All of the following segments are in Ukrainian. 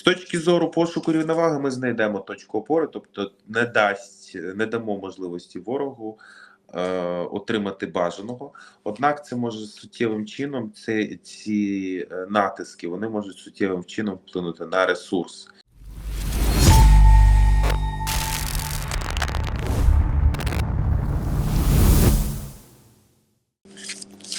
З точки зору пошуку рівноваги, ми знайдемо точку опори, тобто не дасть, не дамо можливості ворогу е, отримати бажаного. Однак, це може суттєвим чином, це ці е, натиски вони можуть суттєвим чином вплинути на ресурс.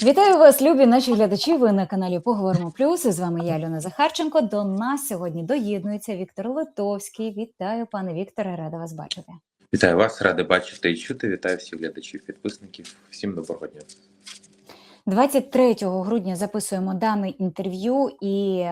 Вітаю вас, любі наші глядачі. Ви на каналі Поговоримо Плюс. І з вами я, Альона Захарченко. До нас сьогодні доєднується Віктор Литовський. Вітаю, пане Вікторе, рада вас бачити. Вітаю вас, радий бачити і чути. Вітаю всіх глядачів, підписників. Всім доброго дня. 23 грудня записуємо дане інтерв'ю, і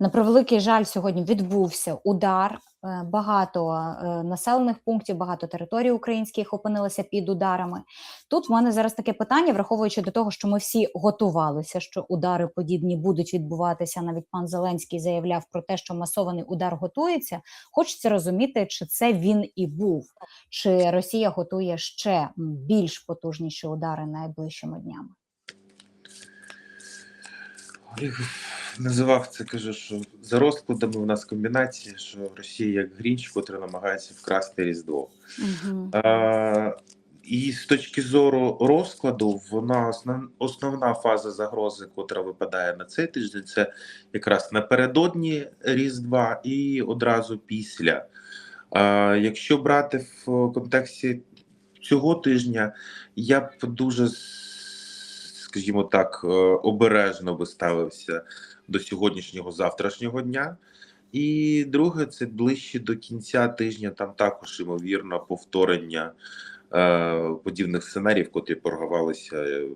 на превеликий жаль, сьогодні відбувся удар. Е, Багато е, населених пунктів, багато територій українських опинилися під ударами. Тут в мене зараз таке питання, враховуючи до того, що ми всі готувалися, що удари подібні будуть відбуватися. Навіть пан Зеленський заявляв про те, що масований удар готується. Хочеться розуміти, чи це він і був, чи Росія готує ще більш потужніші удари найближчими днями. Називав це, каже, що за розкладами у нас комбінація, що Росія як Грінч, котра намагається вкрасти Різдво. Угу. Е, і з точки зору розкладу, вона основ, основна фаза загрози, котра випадає на цей тиждень, це якраз напередодні Різдва і одразу після. Е, якщо брати в контексті цього тижня, я б дуже, скажімо так, е, обережно би ставився до сьогоднішнього завтрашнього дня. І друге, це ближче до кінця тижня. Там також ймовірно повторення е, подібних сценаріїв, котрі програвалися е,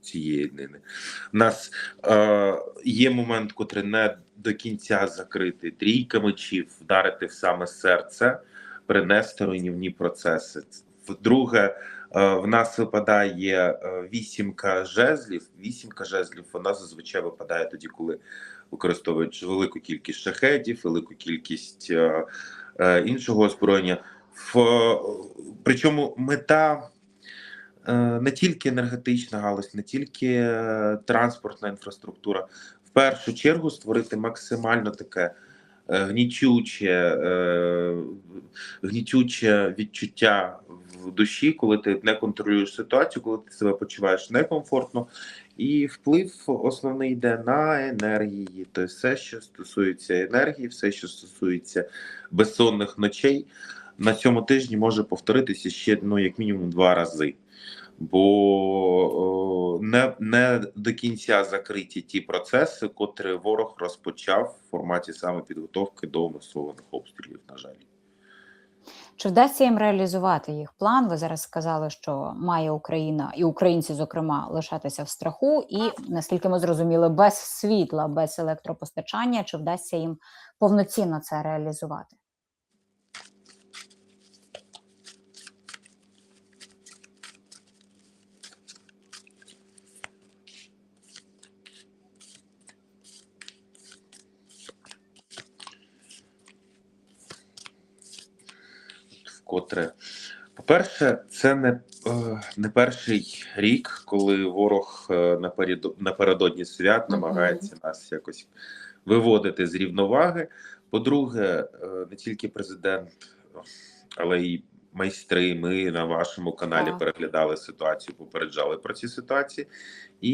цієї днини. У нас е, є момент, котрий не до кінця закритий. Трійка мечів вдарити в саме серце, принести руйнівні процеси. Друге, в нас випадає е, вісімка жезлів. Вісімка жезлів вона зазвичай випадає тоді, коли використовують велику кількість шахетів, велику кількість е, е, іншого озброєння. В, причому мета е, не тільки енергетична галузь, не тільки е, транспортна інфраструктура. В першу чергу створити максимально таке е, гнітюче, е, гнітюче відчуття в душі, коли ти не контролюєш ситуацію, коли ти себе почуваєш некомфортно. І вплив основний йде на енергії. Тобто все, що стосується енергії, все, що стосується безсонних ночей, на цьому тижні може повторитися ще ну, як мінімум два рази. Бо не, не до кінця закриті ті процеси, котрі ворог розпочав в форматі саме підготовки до масованих обстрілів, на жаль. Чи вдасться їм реалізувати їх план? Ви зараз сказали, що має Україна і українці, зокрема, лишатися в страху, і наскільки ми зрозуміли, без світла, без електропостачання, чи вдасться їм повноцінно це реалізувати? Вкотре. По-перше, це не, е, не перший рік, коли ворог е, напередо- напередодні свят намагається нас якось виводити з рівноваги. По-друге, е, не тільки президент, але й майстри. Ми на вашому каналі Так. переглядали ситуацію, попереджали про ці ситуації. І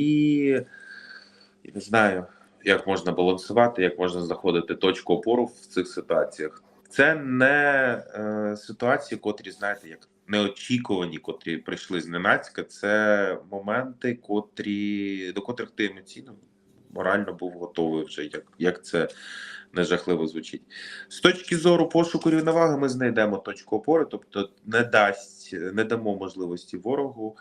я не знаю, як можна балансувати, як можна знаходити точку опору в цих ситуаціях. Це не е, ситуації, котрі, знаєте, як неочікувані, котрі прийшли зненацька. Це моменти, котрі до котрих ти емоційно морально був готовий вже, як, як це не жахливо звучить. З точки зору пошуку рівноваги, ми знайдемо точку опори, тобто не дасть, не дамо можливості ворогу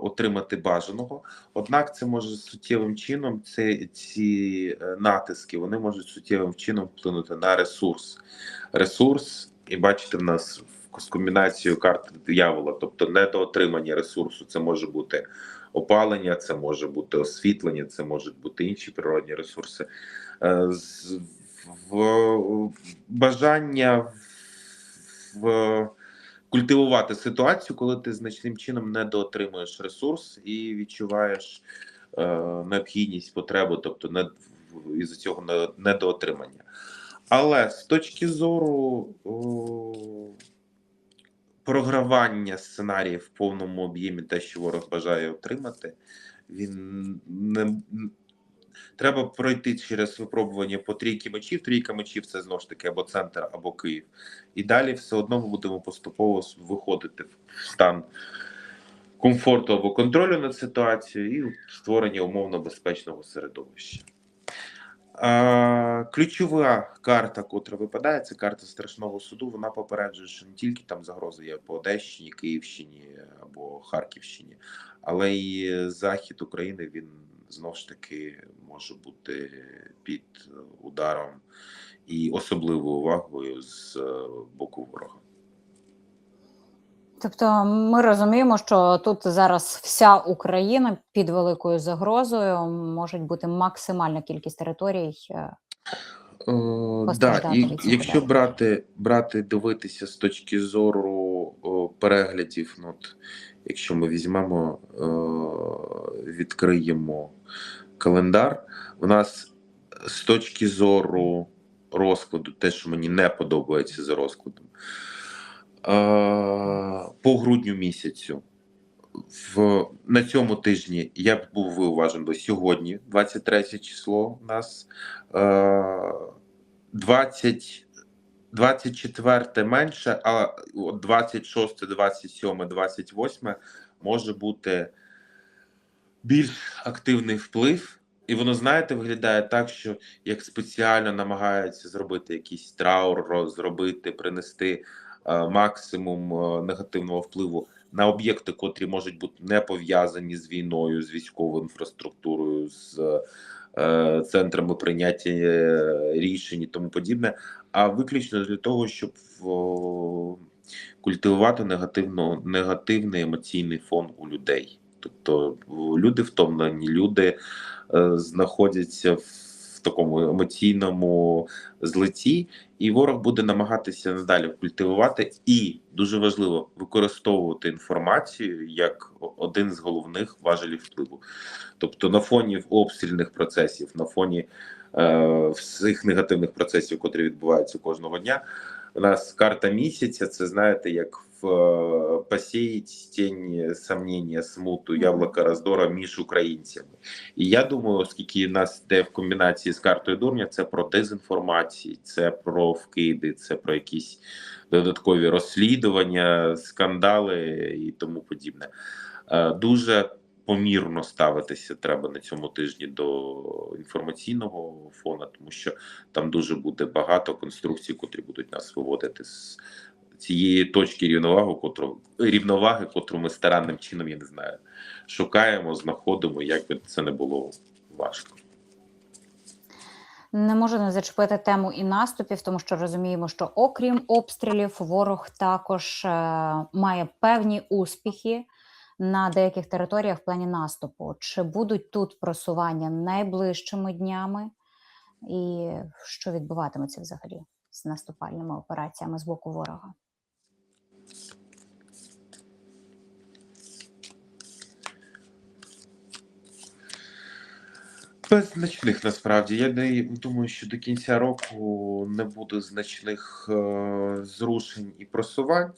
отримати бажаного. Однак, це може суттєвим чином, це ці е, натиски вони можуть суттєвим чином вплинути на ресурс. Ресурс, і бачите, в нас з комбінацією карт диявола, тобто недоотримання ресурсу, це може бути опалення, це може бути освітлення, це можуть бути інші природні ресурси. Е, в бажання в культивувати ситуацію, коли ти значним чином недоотримуєш ресурс і відчуваєш е, необхідність, потребу, тобто не із цього недоотримання. Але з точки зору о, програвання сценаріїв в повному об'ємі, те, що ворог бажає отримати, він не треба пройти через випробування по трійки мечів. Трійка мечів це знову ж таки або центр, або Київ. І далі все одно ми будемо поступово виходити в стан комфорту або контролю над ситуацією і створення умовно безпечного середовища. Ключова карта, котра випадає, це карта страшного суду. Вона попереджує, що не тільки там загрози є по Одещині, Київщині або Харківщині, але і захід України він знов ж таки може бути під ударом і особливою увагою з е, боку ворога. Тобто ми розуміємо, що тут зараз вся Україна під великою загрозою можуть бути максимальна кількість територій. е, Е, да, і якщо брати, брати, дивитися з точки зору о, переглядів, ну, от, якщо ми візьмемо, е, відкриємо календар, у нас з точки зору розкладу, те, що мені не подобається за розкладом, е, по грудню місяцю. В, на цьому тижні я б був виуважен би сьогодні, 23 число у нас. Е, 20, 24 менше, а от 26, 27, 28 може бути більш активний вплив. І воно, знаєте, виглядає так, що як спеціально намагаються зробити якийсь траур, зробити, принести е, максимум е, негативного впливу на об'єкти, котрі можуть бути не пов'язані з війною, з військовою інфраструктурою, з е, центрами прийняття е, рішень і тому подібне, а виключно для того, щоб культивувати негативно, негативний емоційний фон у людей. Тобто люди втомлені, люди е, знаходяться в такому емоційному злиті, і ворог буде намагатися надалі культивувати і дуже важливо використовувати інформацію як один з головних важелів впливу. Тобто на фоні обстрільних процесів, на фоні е, всіх негативних процесів, котрі відбуваються кожного дня. У нас карта місяця, це знаєте, як в е, посіять тінь сомнення, смуту, яблука роздора між українцями. І я думаю, оскільки нас йде в комбінації з картою дурня, це про дезінформацію, це про вкиди, це про якісь додаткові розслідування, скандали і тому подібне. Е, Дуже помірно ставитися треба на цьому тижні до інформаційного фону, тому що там дуже буде багато конструкцій, котрі будуть нас виводити з цієї точки рівноваги, котру рівноваги, котру ми старанним чином, я не знаю, шукаємо, знаходимо, як би це не було важко. Не можу не зачепити тему і наступів, тому що розуміємо, що окрім обстрілів, ворог також е, має певні успіхи на деяких територіях в плані наступу. Чи будуть тут просування найближчими днями, і що відбуватиметься взагалі з наступальними операціями з боку ворога? Без значних насправді. Я не думаю, що до кінця року не буде значних е, зрушень і просувань.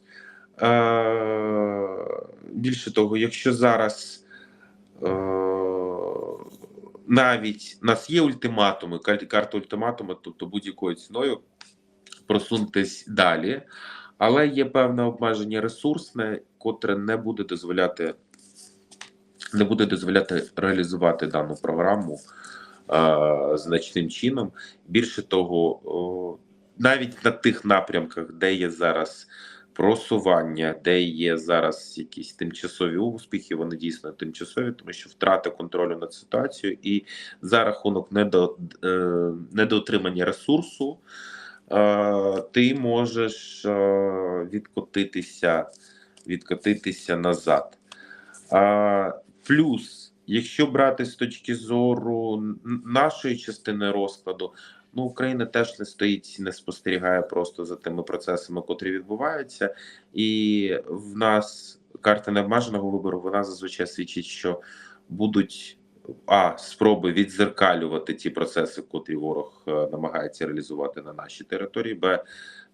Е, більше того, якщо зараз е, навіть у нас є ультиматуми, карта ультиматуми, тобто будь-якою ціною просунутись далі, але є певне обмеження ресурсне, котре не буде дозволяти. Не буде дозволяти реалізувати дану програму е, значним чином. Більше того, о, навіть на тих напрямках, де є зараз просування, де є зараз якісь тимчасові успіхи, вони дійсно тимчасові, тому що втрата контролю над ситуацією і за рахунок недо, е, недоотримання ресурсу, е, ти можеш е, відкотитися, відкотитися назад. Плюс, якщо брати з точки зору нашої частини розкладу, ну Україна теж не стоїть, не спостерігає просто за тими процесами, котрі відбуваються, і в нас карта необмеженого вибору вона зазвичай свідчить, що будуть а спроби відзеркалювати ті процеси, котрі ворог е, намагається реалізувати на нашій території, б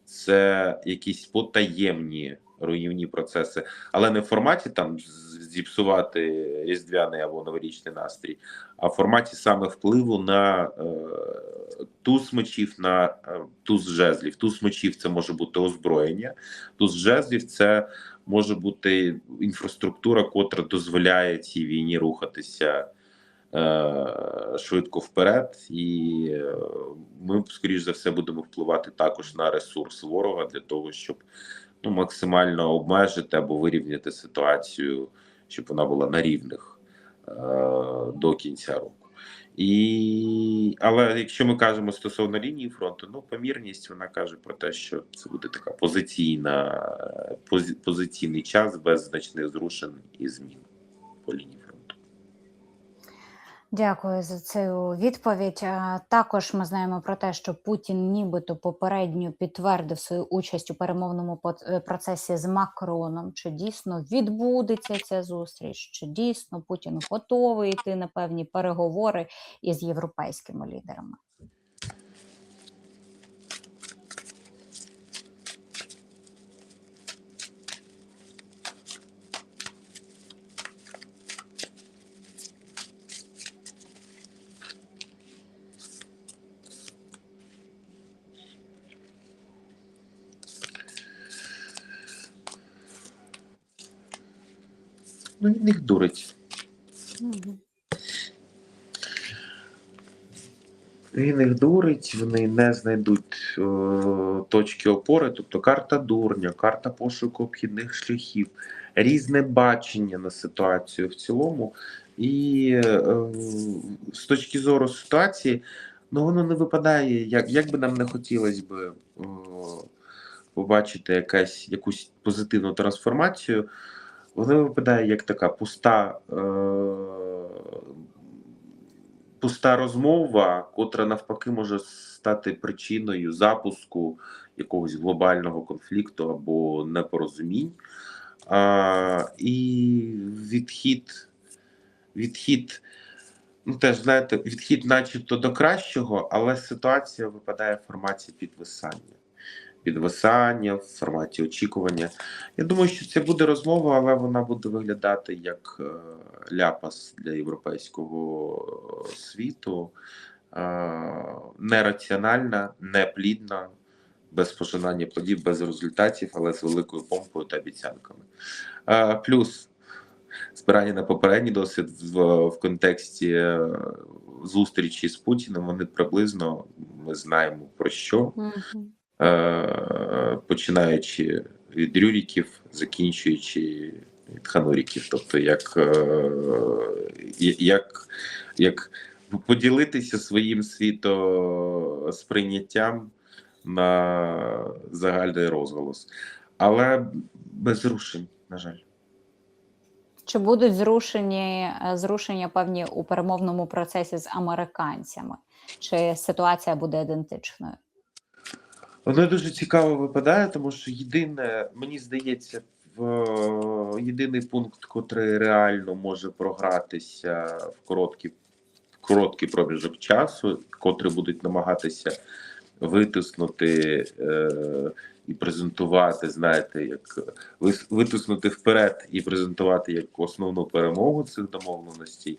це якісь потаємні руйнівні процеси, але не в форматі там зіпсувати різдвяний або новорічний настрій, а в форматі саме впливу на е, туз мечів, на е, туз жезлів. Туз мечів це може бути озброєння, туз жезлів це може бути інфраструктура, котра дозволяє цій війні рухатися е, швидко вперед, і е, ми, скоріш за все, будемо впливати також на ресурс ворога для того, щоб ну, максимально обмежити або вирівняти ситуацію, щоб вона була на рівних е, до кінця року. І, але якщо ми кажемо стосовно лінії фронту, ну помірність вона каже про те, що це буде така позиційна пози, позиційний час без значних зрушень і змін по лінії. Дякую за цю відповідь. Також ми знаємо про те, що Путін нібито попередньо підтвердив свою участь у перемовному е, процесі з Макроном. Чи дійсно відбудеться ця зустріч? Чи дійсно Путін готовий йти на певні переговори із європейськими лідерами? Ну він їх дурить. Він їх дурить, вони не знайдуть е, точки опори, тобто карта дурня, карта пошуку обхідних шляхів, різне бачення на ситуацію в цілому. І е, з точки зору ситуації, ну воно не випадає, як, як би нам не хотілося б е, побачити якась, якусь позитивну трансформацію, воно випадає як така пуста. Е, пуста розмова, котра навпаки може стати причиною запуску якогось глобального конфлікту або непорозумінь. А, і відхід, відхід, ну теж знаєте, відхід, начебто до кращого, але ситуація випадає в форматі підвисання. Підвисання в форматі очікування. Я думаю, що це буде розмова, але вона буде виглядати як е, ляпас для європейського світу, е, нераціональна, неплідна, без пожинання плодів, без результатів, але з великою помпою та обіцянками. Е, Плюс збирання на попередній досвід в, в контексті зустрічі з Путіним, вони приблизно ми знаємо про що починаючи від Рюріків, закінчуючи від Хануріків. Тобто, як, е, як, як поділитися своїм світосприйняттям на загальний розголос, але без рушень, на жаль. Чи будуть зрушені е, зрушення певні у перемовному процесі з американцями? Чи ситуація буде ідентичною? Воно дуже цікаво випадає, тому що єдине, мені здається, в єдиний пункт, котрий реально може програтися в короткий, короткий проміжок часу, котрий будуть намагатися витиснути е, і презентувати, знаєте, як витиснути вперед і презентувати як основну перемогу цих домовленостей,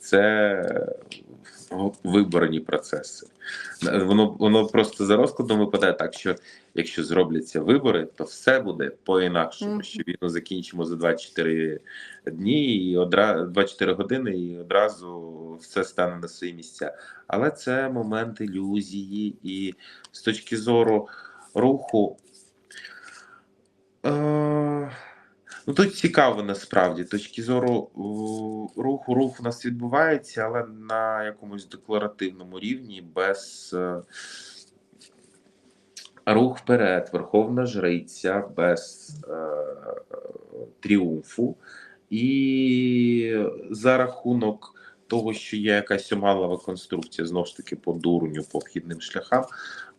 це виборні процеси. Воно воно просто за розкладом випадає так, що якщо зробляться вибори, то все буде по-інакшому. Мгм. Що війну закінчимо за 24 дні і одразу 24 години, і одразу все стане на свої місця. Але це момент ілюзії, і з точки зору руху. Е- Ну тут цікаво насправді. Точки зору руху, рух у нас відбувається, але на якомусь декларативному рівні, без е, рух вперед, верховна жриця, без е, тріумфу. І за рахунок того, що є якась омалова конструкція, знову ж таки, по дурню, по обхідним шляхам,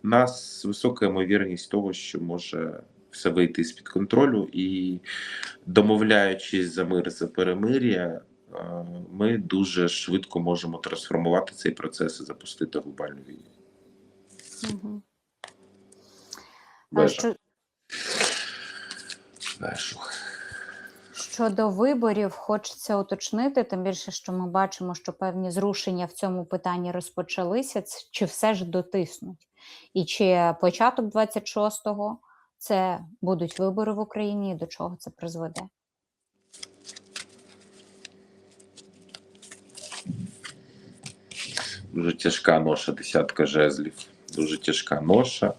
у нас висока ймовірність того, що може все вийти з-під контролю і домовляючись за мир за перемир'я, е, ми дуже швидко можемо трансформувати цей процес і запустити глобальну війну. Що, Вежу. Щодо виборів, хочеться уточнити, тим більше, що ми бачимо, що певні зрушення в цьому питанні розпочалися, чи все ж дотиснуть? І чи початок 26-го це будуть вибори в Україні, і до чого це призведе? Дуже тяжка ноша, десятка жезлів. Дуже тяжка ноша.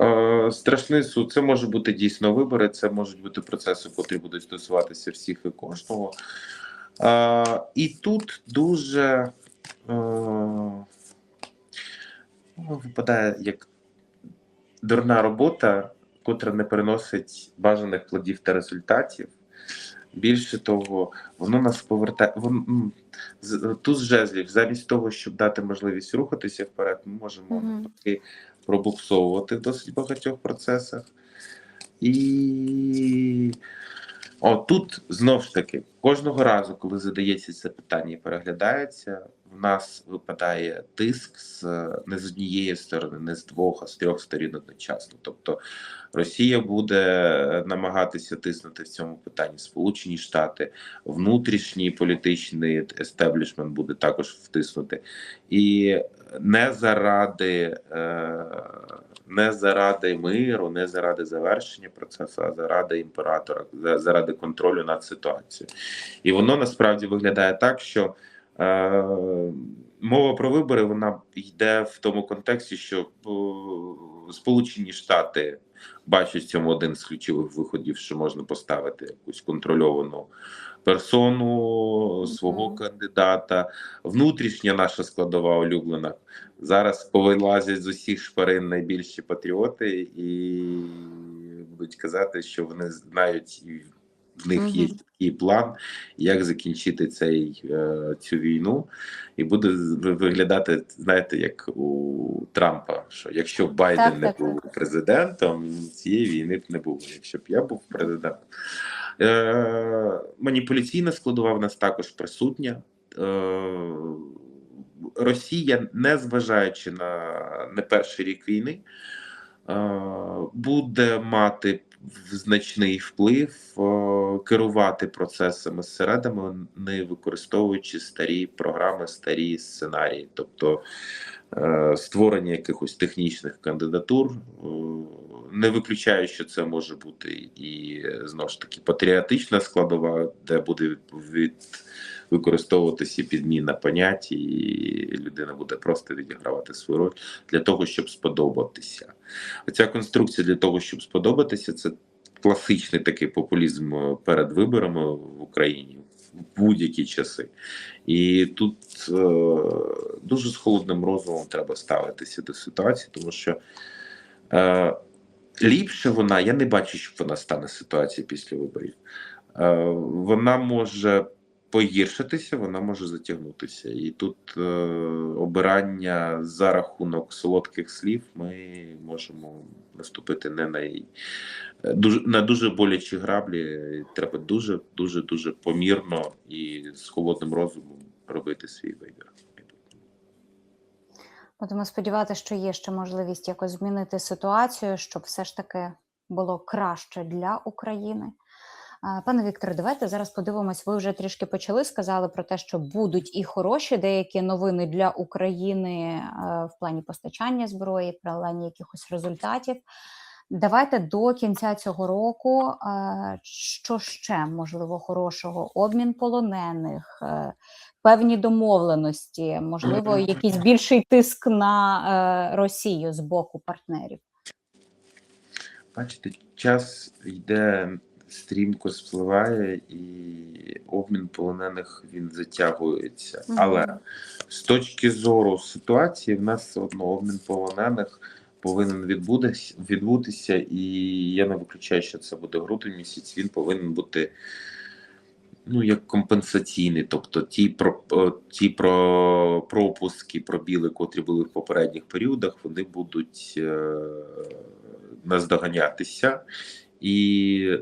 Е, страшний суд. Це може бути дійсно вибори, це можуть бути процеси, котрі будуть стосуватися всіх і кожного. Е, і тут дуже е, ну, випадає як дурна робота, котра не приносить бажаних плодів та результатів. Більше того, воно нас повертає. Вон, з- туз жезлів, замість того, щоб дати можливість рухатися вперед, ми можемо mm -hmm. пробуксовувати в досить багатьох процесах. І О, тут знов ж таки, кожного разу, коли задається це питання і переглядається, в нас випадає тиск з не з однієї сторони, не з двох, а з трьох сторін одночасно. Тобто Росія буде намагатися тиснути в цьому питанні Сполучені Штати, внутрішній політичний естеблішмент буде також втиснути. І не заради, е, не заради миру, не заради завершення процесу, а заради імператора, заради контролю над ситуацією. І воно насправді виглядає так, що е, мова про вибори вона йде в тому контексті, що е, Сполучені Штати бачать в цьому один з ключових виходів, що можна поставити якусь контрольовану персону свого Мгм. кандидата, внутрішня наша складова улюблена. Зараз повилазять з усіх шпарин найбільші патріоти і будуть казати, що вони знають, і в них є такий план, як закінчити цей, е, цю війну, і буде виглядати, знаєте, як у Трампа, що якщо Байден Так, не так, був президентом, цієї війни б не було. Якщо б я був президентом. Е, маніпуляційна складова в нас також присутня. Е, Росія, не зважаючи на не перший рік війни, е, буде мати значний вплив е, керувати процесами зсередини, не використовуючи старі програми, старі сценарії, тобто е, створення якихось технічних кандидатур. е, Не виключаю, що це може бути і знову ж таки патріотична складова, де буде від використовуватися підміна понять, і людина буде просто відігравати свою роль для того, щоб сподобатися. Ця конструкція для того, щоб сподобатися, це класичний такий популізм е, перед виборами в Україні в будь-які часи. І тут е, дуже з холодним розумом треба ставитися до ситуації, тому що е, ліпше вона, я не бачу, щоб вона стане ситуація після виборів. Е, вона може погіршитися, вона може затягнутися. І тут е, обирання за рахунок солодких слів ми можемо наступити не на е, дуже на дуже болячі граблі. Треба дуже, дуже, дуже помірно і з холодним розумом робити свій вибір. Будемо сподіватися, що є ще можливість якось змінити ситуацію, щоб все ж таки було краще для України. Пане Вікторе, давайте зараз подивимось. Ви вже трішки почали сказали про те, що будуть і хороші деякі новини для України в плані постачання зброї, в плані якихось результатів. Давайте до кінця цього року, що ще можливо хорошого? Обмін полонених, е, певні домовленості, можливо, якийсь більший тиск на е, Росію з боку партнерів. Бачите, час йде стрімко спливає, і обмін полонених він затягується. Мгм. Але з точки зору ситуації, в нас все одно обмін полонених повинен відбутися, відбутися, і я не виключаю, що це буде грудень місяць. Він повинен бути. Ну, як компенсаційний, тобто ті про ті про пропуски, пробіли, котрі були в попередніх періодах, вони будуть е, наздоганятися, і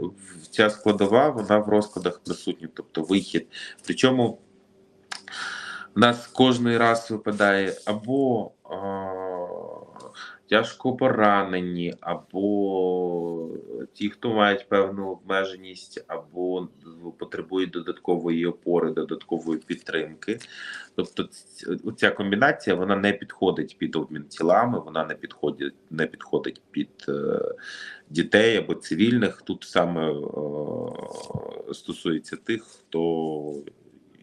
ця складова вона в розкладах присутня, тобто вихід. Причому нас кожний раз випадає або тяжко поранені, або ті, хто мають певну обмеженість, або потребують додаткової опори, додаткової підтримки. Тобто, ця комбінація вона не підходить під обмін тілами, вона не підходить, не підходить під е, дітей або цивільних. Тут саме е, стосується тих, хто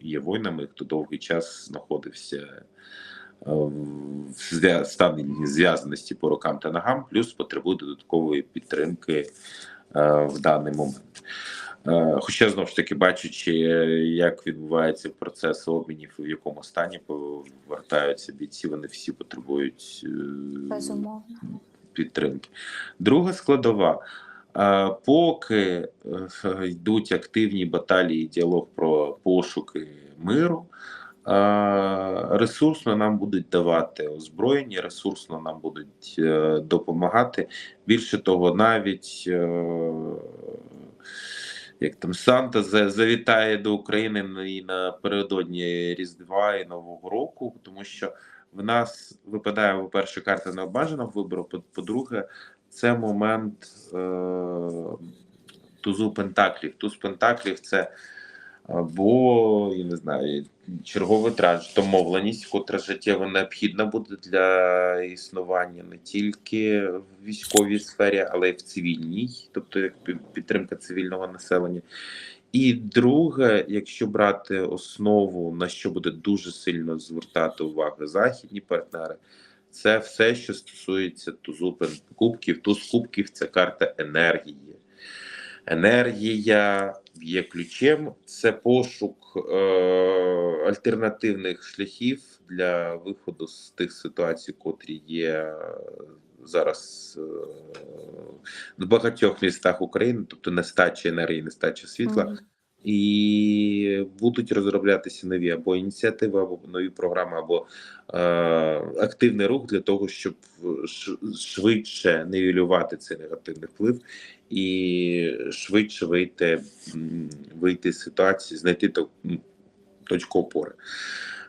є воїнами, хто довгий час знаходився в стані зв'язаності по рукам та ногам, плюс потребує додаткової підтримки е, в даний момент. Е, Хоча знову ж таки, бачачи, е, як відбувається процес обмінів, в якому стані повертаються бійці, вони всі потребують е, Безумовно. підтримки. Друга складова. Е, Поки е, йдуть активні баталії, діалог про пошуки миру, е, ресурсно нам будуть давати озброєння, ресурсно нам будуть е, допомагати. Більше того, навіть е, як там Санта завітає до України і напередодні Різдва і Нового року, тому що в нас випадає, по-перше, карта необмеженого вибору, по- по-друге, це момент е, тузу Пентаклів. Туз Пентаклів це або, я не знаю, черговий транш, домовленість, котра життєво необхідна буде для існування не тільки в військовій сфері, але й в цивільній, тобто як підтримка цивільного населення. І друге, якщо брати основу, на що буде дуже сильно звертати увагу західні партнери, це все, що стосується тузу кубків. Туз кубків це карта енергії. Енергія є ключем, це пошук е, альтернативних шляхів для виходу з тих ситуацій, котрі є е, зараз е, в багатьох містах України, тобто нестача енергії, нестача світла. І будуть розроблятися нові або ініціативи, або нові програми, або е, активний рух для того, щоб ш- швидше нівелювати цей негативний вплив і швидше вийти, вийти з ситуації, знайти точку опори.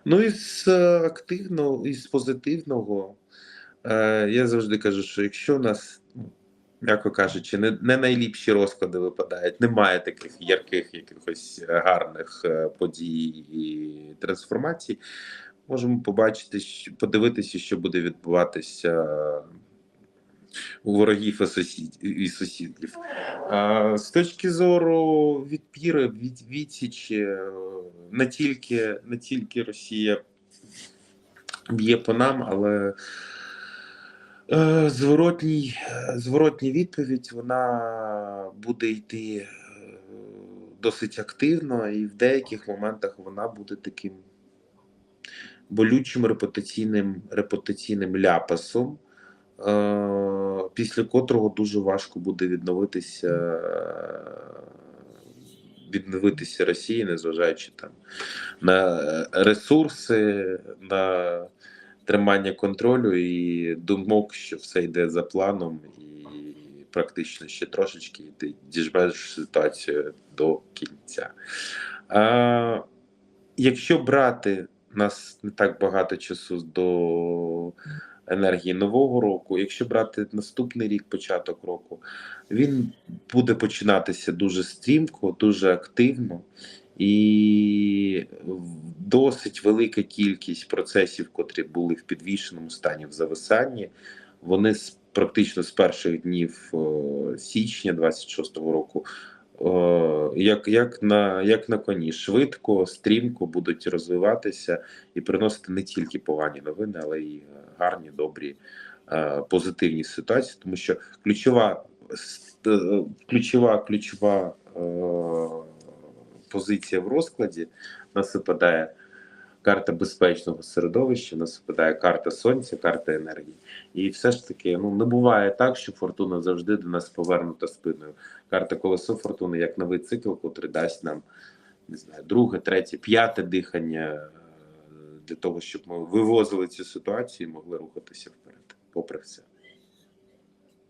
Ну і з е, активного, і з позитивного, е, я завжди кажу, що якщо у нас, м'яко кажучи, не, не найліпші розклади випадають, немає таких ярких якихось гарних е, подій і трансформацій, можемо побачити, подивитися, що буде відбуватися у ворогів і сусід- і сусідів. А, З точки зору відпіри, від відсічі, е, не тільки, не тільки Росія б'є по нам, але е, зворотній, зворотній відповідь вона буде йти е, досить активно, і в деяких моментах вона буде таким болючим репутаційним, репутаційним ляпасом, після котрого дуже важко буде відновитися. е, Відновитися Росії, незважаючи там на ресурси, на тримання контролю і думок, що все йде за планом, і практично ще трошечки ти діжбеш ситуацію до кінця. А, якщо брати нас не так багато часу до енергії нового року, якщо брати наступний рік, початок року, він буде починатися дуже стрімко, дуже активно. І досить велика кількість процесів, котрі були в підвішеному стані в зависанні, вони практично з перших днів е, січня 26-го року, е, як, як, на, як на коні, швидко, стрімко будуть розвиватися і приносити не тільки погані новини, але й гарні, добрі, е, позитивні ситуації, тому що ключова е, ключова, ключова е, позиція в розкладі насипадає. Карта безпечного середовища, нас випадає карта сонця, карта енергії. І все ж таки, ну не буває так, що фортуна завжди до нас повернута спиною. Карта колесо фортуни як новий цикл, котрий дасть нам не знаю, друге, третє, п'яте дихання е, для того, щоб ми вивозили цю ситуацію і могли рухатися вперед, попри все.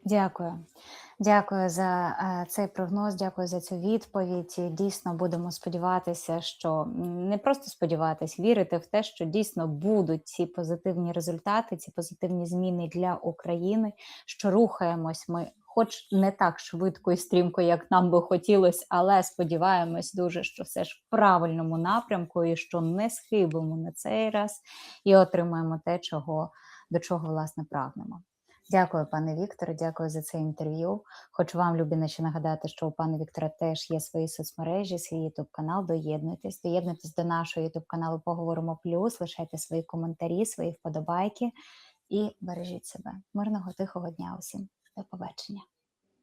Дякую. Дякую за е, цей прогноз, дякую за цю відповідь. Дійсно будемо сподіватися, що не просто сподіватися, вірити в те, що дійсно будуть ці позитивні результати, ці позитивні зміни для України, що рухаємось ми. Хоч не так швидко і стрімко, як нам би хотілося, але сподіваємось дуже, що все ж в правильному напрямку і що не схибимо на цей раз і отримаємо те, чого до чого власне прагнемо. Дякую, пане Вікторе, дякую за це інтерв'ю. Хочу вам, любі наші, нагадати, що у пана Віктора теж є свої соцмережі, свій ютуб канал. Доєднуйтесь, доєднуйтесь до нашого ютуб каналу Поговоримо Плюс. Лишайте свої коментарі, свої вподобайки і бережіть себе. Мирного тихого дня усім. До побачення.